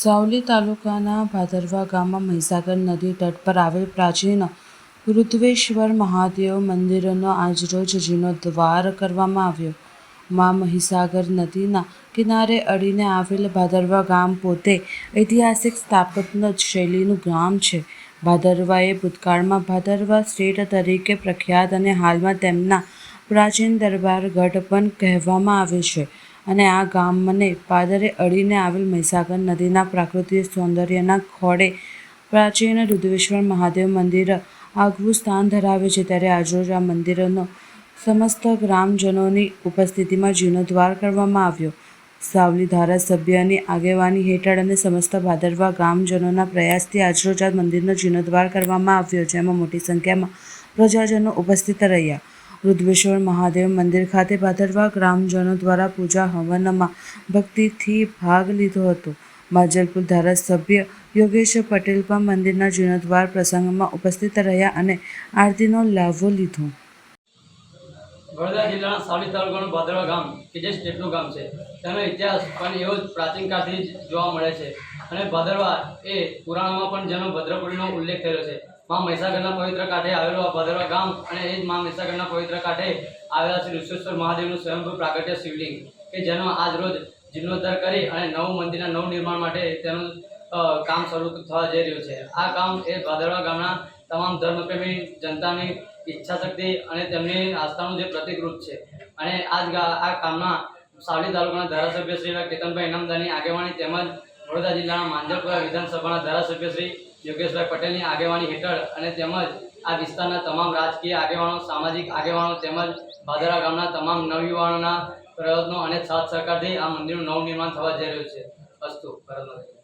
સાવલી તાલુકાના ભાદરવા ગામમાં મહીસાગર નદી તટ પર આવેલ પ્રાચીન ઋત્વેશ્વર મહાદેવ મંદિરનો આજરોજ જીર્ણોદ્વાર કરવામાં આવ્યો. મા મહીસાગર નદીના કિનારે અડીને આવેલ ભાદરવા ગામ પોતે ઐતિહાસિક સ્થાપત્ય શૈલીનું ગામ છે. ભાદરવા એ ભૂતકાળમાં ભાદરવા સ્ટેટ તરીકે પ્રખ્યાત અને હાલમાં તેમના પ્રાચીન દરબાર ગઢ પણ કહેવામાં આવે છે. અને આ ગામને પાદરે અડીને આવેલ મહીસાગર નદીના પ્રાકૃતિક સૌંદર્યના ખોળે પ્રાચીન રુદ્રેશ્વર મહાદેવ મંદિર આગવું સ્થાન ધરાવે છે ત્યારે આજરોજ આ મંદિરનો સમસ્ત ગ્રામજનોની ઉપસ્થિતિમાં જીર્ણોદ્ધાર કરવામાં આવ્યો. સાવલી ધારાસભ્યની આગેવાની હેઠળ અને સમસ્ત ભાદરવા ગામજનોના પ્રયાસથી આજરોજ આ મંદિરનો જીર્ણોદ્વાર કરવામાં આવ્યો, જેમાં મોટી સંખ્યામાં પ્રજાજનો ઉપસ્થિત રહ્યા. રુદ્રેશ્વર મહાદેવ મંદિર ખાતે ભાદરવા ગ્રામજનો દ્વારા પૂજા હવનમાં ભક્તિથી ભાગ લીધો હતો. માજલપુર ધારાસભ્ય યોગેશ પટેલ પણ મંદિરના જીર્ણોદ્વાર પ્રસંગમાં ઉપસ્થિત રહ્યા અને આરતીનો લાભો લીધો. વડોદરા જિલ્લાના સાવલી તાલુકાનું ભાદરવા ગામ, કે જે સ્ટેટનું ગામ છે, તેનો ઇતિહાસ પણ એવો જ પ્રાચીન કાળથી જોવા મળે છે. અને ભાદરવા એ પુરાણોમાં પણ જેનો ભદ્રપુરીનો ઉલ્લેખ થયેલો છે. મા મહીસાગરના પવિત્ર કાંઠે આવેલું આ ભાદરવા ગામ અને એ જ માં મહીસાગરના પવિત્ર કાંઠે આવેલા શ્રી વિશ્વેશ્વર મહાદેવનું સ્વયંભૂ પ્રાગટ્ય શિવલિંગ, કે જેનો આજ રોજ જીર્ણોદ્ધાર કરી અને નવું મંદિરના નવનિર્માણ માટે તેનું કામ શરૂ થવા જઈ રહ્યું છે. આ કામ એ ભાદરવા ગામના તમામ ધર્મપ્રેમી, જનતાની ઈચ્છાશક્તિ અને તેમની આસ્થાનું જે પ્રતિકરૂપ છે. અને આજ આ કામમાં સાવલી તાલુકાના ધારાસભ્ય શ્રી કેતનભાઈ ઇનામદારની આગેવાની તેમજ વડોદરા જિલ્લાના માંજલપુરા વિધાનસભાના ધારાસભ્ય શ્રી યોગેશભાઈ પટેલની આગેવાની હેઠળ અને તેમજ આ વિસ્તારના તમામ રાજકીય આગેવાનો, સામાજિક આગેવાનો તેમજ ભાદરા ગામના તમામ નવયુવાનોના પ્રયત્નો અને સાથ સહકારથી આ મંદિરનું નવનિર્માણ થવા જઈ રહ્યું છે. અસ્તુ ભરતભાઈ